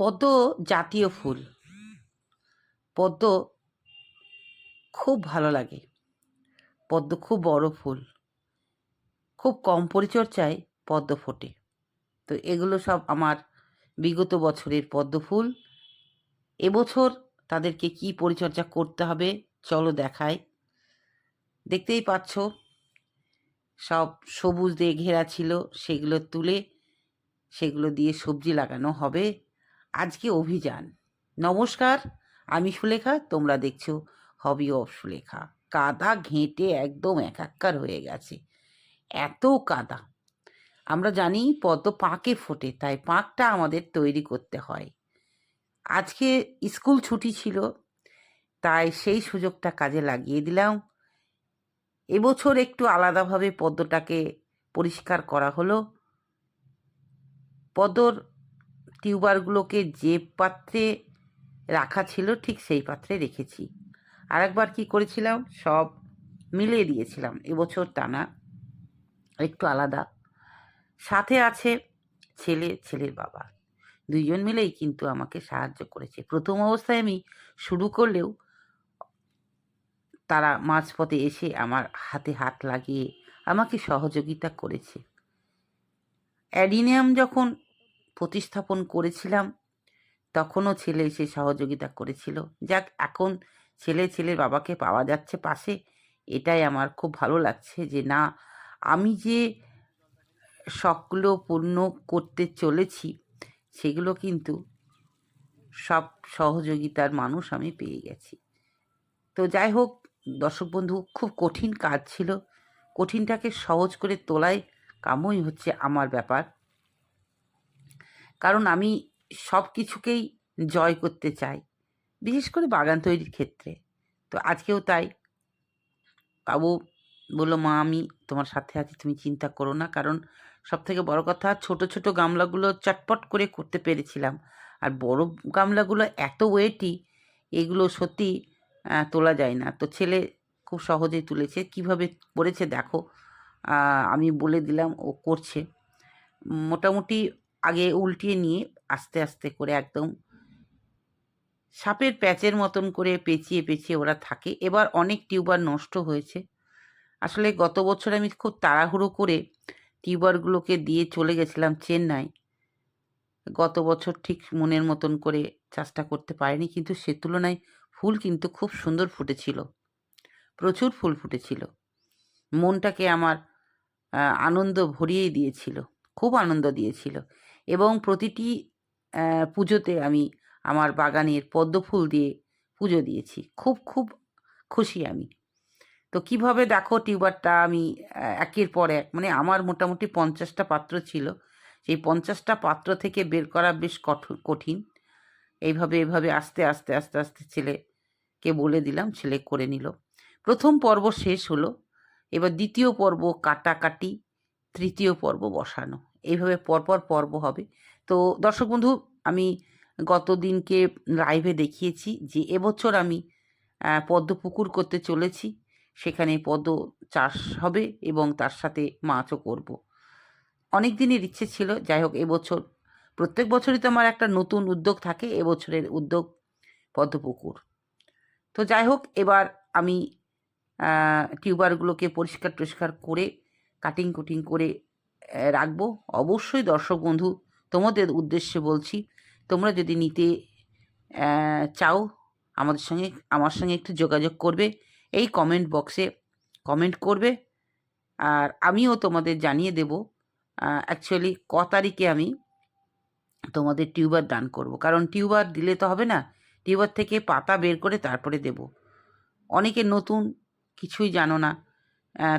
পদ্ম জাতীয় ফুল। পদ্ম খুব ভালো লাগে। পদ্ম খুব বড় ফুল। খুব কম পরিচর্যায় পদ্ম ফোটে। তো এগুলো সব আমার বিগত বছরের পদ্ম ফুল। এবছর তাদেরকে কি পরিচর্যা করতে হবে চলো দেখাই। দেখতেই পাচ্ছ, সব সবুজ দিয়ে ঘেরা ছিল, সেগুলো তুলে সেগুলো দিয়ে সবজি লাগানো হবে। আজকে অভিযান। নমস্কার, আমি সুলেখা, তোমরা দেখছ হবি অফ সুলেখা। কাদা ঘেঁটে একদম একাকার হয়ে গেছে। এত কাদা। আমরা জানি পদ্ম পাঁকে ফোটে, তাই পাঁকটা আমাদের তৈরি করতে হয়। আজকে স্কুল ছুটি ছিল, তাই সেই সুযোগটা কাজে লাগিয়ে দিলাম। এবছর একটু আলাদাভাবে পদ্মটাকে পরিষ্কার করা হলো। পদ্মর টিউবারগুলোকে যে পাত্রে রাখা ছিল, ঠিক সেই পাত্রে রেখেছি। আর একবার কী করেছিলাম? সব মিলিয়ে দিয়েছিলাম। এবছর টানা একটু আলাদা। সাথে আছে ছেলে, ছেলের বাবা। দুইজন মিলেই কিন্তু আমাকে সাহায্য করেছে। প্রথম অবস্থায় আমি শুরু করলেও তারা মাঝপথে এসে আমার হাতে হাত লাগিয়ে আমাকে সহযোগিতা করেছে। অ্যাডিনিয়াম যখন প্রতিস্থাপন করেছিলাম, তখনও ছেলে এসে সহযোগিতা করেছিল। যাক, এখন ছেলে ছেলের বাবাকে পাওয়া যাচ্ছে পাশে। এটাই আমার খুব ভালো লাগছে যে, না, আমি যে শখগুলো পূর্ণ করতে চলেছি, সেগুলো কিন্তু সব সহযোগিতার মানুষ আমি পেয়ে গেছি। তো যাই হোক, দর্শক বন্ধু, খুব কঠিন কাজ ছিল। কঠিনটাকে সহজ করে তোলাই কামই হচ্ছে আমার ব্যাপার। কারণ আমি সব কিছুকেই জয় করতে চাই, বিশেষ করে বাগান তৈরির ক্ষেত্রে। তো আজকেও তাই। বাবু বলল, মা, আমি তোমার সাথে আছি, তুমি চিন্তা করো না। কারণ সব থেকে বড় কথা, ছোট ছোট গামলাগুলো চটপট করে করতে পেরেছিলাম। আর বড় গামলাগুলো এত ওয়েটি এগুলো সত্যি তোলা যায় না। তো ছেলে খুব সহজেই তুলেছে। কীভাবে করেছে দেখো। আমি বলে দিলাম, ও করছে। মোটামুটি আগে উল্টিয়ে নিয়ে আস্তে আস্তে করে একদম সাপের প্যাচের মতন করে পেঁচিয়ে পেঁচিয়ে ওরা থাকে। এবার অনেক টিউবার নষ্ট হয়েছে। আসলে গত বছর আমি খুব তাড়াহুড়ো করে টিউবারগুলোকে দিয়ে চলে গেছিলাম চেন্নাই। গত বছর ঠিক মনের মতন করে চাষটা করতে পারিনি, কিন্তু সে তুলনায় ফুল কিন্তু খুব সুন্দর ফুটেছিল। প্রচুর ফুল ফুটেছিল। মনটাকে আমার আনন্দ ভরিয়ে দিয়েছিল। খুব আনন্দ দিয়েছিল। এবং প্রতিটি পুজোতে আমি আমার বাগানের পদ্ম ফুল দিয়ে পুজো দিয়েছি। খুব খুব খুশি আমি। তো কীভাবে দেখো টিউবারটা আমি একের পর এক মানে আমার মোটামুটি পঞ্চাশটা পাত্র ছিল। সেই পঞ্চাশটা পাত্র থেকে বের করা বেশ কঠিন। এইভাবে এইভাবে আস্তে আস্তে আস্তে আস্তে ছেলেকে বলে দিলাম, ছেলে করে নিল। প্রথম পর্ব শেষ হলো। এবার দ্বিতীয় পর্ব কাটাকাটি, তৃতীয় পর্ব বসানো। এইভাবে পরপর পর্ব হবে। তো দর্শক বন্ধু, আমি গত দিনকে লাইভে দেখিয়েছি যে এবছর আমি পদ্ম পুকুর করতে চলেছি। সেখানে পদ্ম চাষ হবে এবং তার সাথে মাছও করব। অনেক দিনের ইচ্ছে ছিল, যাই হোক এবছর, প্রত্যেক বছরই তো আমার একটা নতুন উদ্যোগ থাকে, এবছরের উদ্যোগ পদ্মপুকুর। তো যাই হোক, এবার আমি টিউবারগুলোকে পরিষ্কার টরিষ্কার করে কাটিং কুটিং করে রাখব। অবশ্যই দর্শক বন্ধু, তোমাদের উদ্দেশ্যে বলছি, তোমরা যদি নিতে চাও, আমাদের সঙ্গে, আমার সঙ্গে একটু যোগাযোগ করবে, এই কমেন্ট বক্সে কমেন্ট করবে। আর আমিও তোমাদের জানিয়ে দেব অ্যাকচুয়ালি ক তারিখে আমি তোমাদের টিউবার দান করব। কারণ টিউবার দিলে তো হবে না, টিউবার থেকে পাতা বের করে তারপরে দেব। অনেকে নতুন, কিছুই জানো না।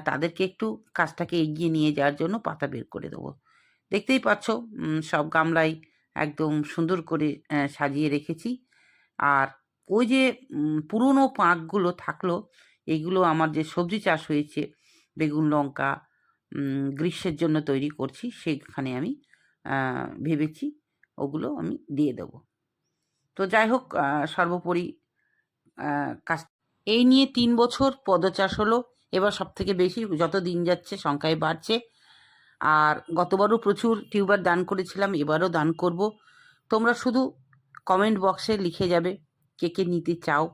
তাদেরকে একটু কাজটাকে এগিয়ে নিয়ে যাওয়ার জন্য পাতা বের করে দেবো। দেখতেই পাচ্ছ সব গামলাই একদম সুন্দর করে সাজিয়ে রেখেছি। আর ওই যে পুরনো পাঁকগুলো থাকল এইগুলো আমার যে সবজি চাষ হয়েছে, বেগুন, লঙ্কা গ্রীষ্মের জন্য তৈরি করছি সেখানে আমি ভেবেছি ওগুলো আমি দিয়ে দেবো। তো যাই হোক সর্বোপরি কাজ এই নিয়ে তিন বছর পদচাষ হলো। এবার সব থেকে বেশি যত দিন যাচ্ছে সংখ্যায় বাড়ছে। আর গতবারও প্রচুর টিউবার দান করেছিলাম, এবারও দান করব। তোমরা শুধু কমেন্ট বক্সে লিখে যাবে কে কে নিতে চাও।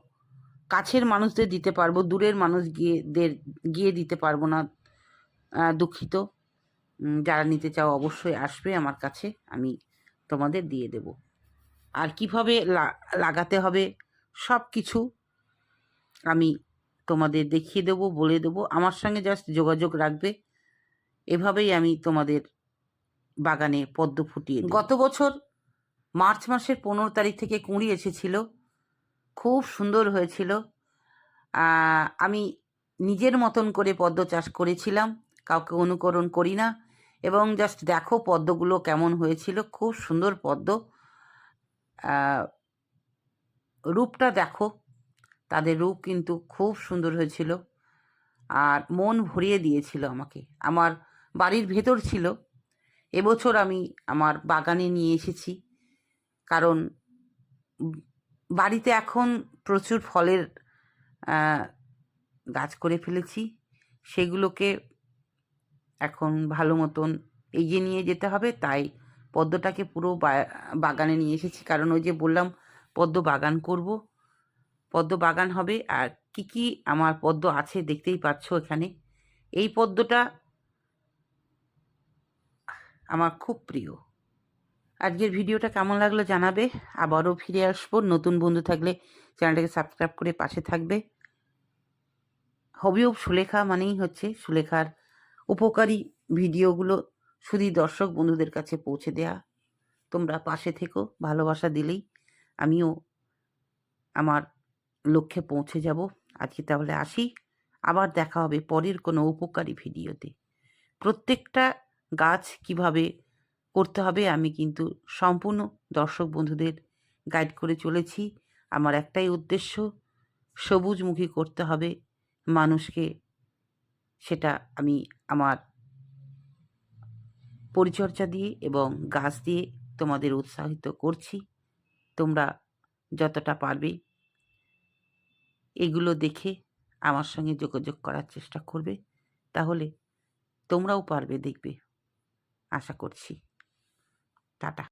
কাছের মানুষদের দিতে পারব, দূরের মানুষ গিয়ে গিয়ে দিতে পারব না। দুঃখিত। যারা নিতে চাও অবশ্যই আসবে আমার কাছে, আমি তোমাদের দিয়ে দেব। আর কীভাবে লাগাতে হবে সব কিছু আমি তোমাদের দেখিয়ে দেবো, বলে দেবো। আমার সঙ্গে জাস্ট যোগাযোগ রাখবে। এভাবেই আমি তোমাদের বাগানে পদ্ম ফুটিয়ে গত বছর মার্চ মাসের পনেরো তারিখ থেকে কুঁড়ি এসেছিল। খুব সুন্দর হয়েছিল। আমি নিজের মতন করে পদ্ম চাষ করেছিলাম। কাউকে অনুকরণ করি না। এবং জাস্ট দেখো পদ্মগুলো কেমন হয়েছিল। খুব সুন্দর পদ্ম। রূপটা দেখো। তাদের রূপ কিন্তু খুব সুন্দর হয়েছিল। আর মন ভরিয়ে দিয়েছিল আমাকে। আমার বাড়ির ভেতর ছিল। এবছর আমি আমার বাগানে নিয়ে এসেছি। কারণ বাড়িতে এখন প্রচুর ফলের গাছ করে ফেলেছি। সেগুলোকে এখন ভালো মতন এগিয়ে নিয়ে যেতে হবে। তাই পদ্মটাকে পুরো বাগানে নিয়ে এসেছি। কারণ ওই যে বললাম, পদ্ম বাগান করব। পদ্ম বাগান হবে। আর কি কি আমার পদ্ম আছে দেখতেই পাচ্ছ এখানে। এই পদ্মটা আমার খুব প্রিয়। আজকের ভিডিওটা কেমন লাগল জানাবে। আবারও ফিরে আসব। নতুন বন্ধু থাকলে চ্যানেলটাকে সাবস্ক্রাইব করে পাশে থাকবে। হবি অফ সুলেখা মানেই হচ্ছে সুলেখার উপকারী ভিডিওগুলো শুধু দর্শক বন্ধুদের কাছে পৌঁছে দেয়া। তোমরা পাশে থেকো, ভালোবাসা দিলেই। আমিও আমার লক্ষ্যে পৌঁছে যাব। আজকে তাহলে আসি। আবার দেখা হবে পরের কোনো উপকারী ভিডিওতে। প্রত্যেকটা গাছ কীভাবে করতে হবে আমি কিন্তু সম্পূর্ণ দর্শক বন্ধুদের গাইড করে চলেছি। আমার একটাই উদ্দেশ্য, সবুজমুখী করতে হবে। মানুষকে সেটা আমি আমার পরিচর্যা দিয়ে এবং গাছ দিয়ে তোমাদের উৎসাহিত করছি। তোমরা যতটা পারবে এগুলো দেখে আমার সঙ্গে যোগাযোগ করার চেষ্টা করবে। তাহলে তোমরাও পারবে দেখবে। আশা করছি। টাটা।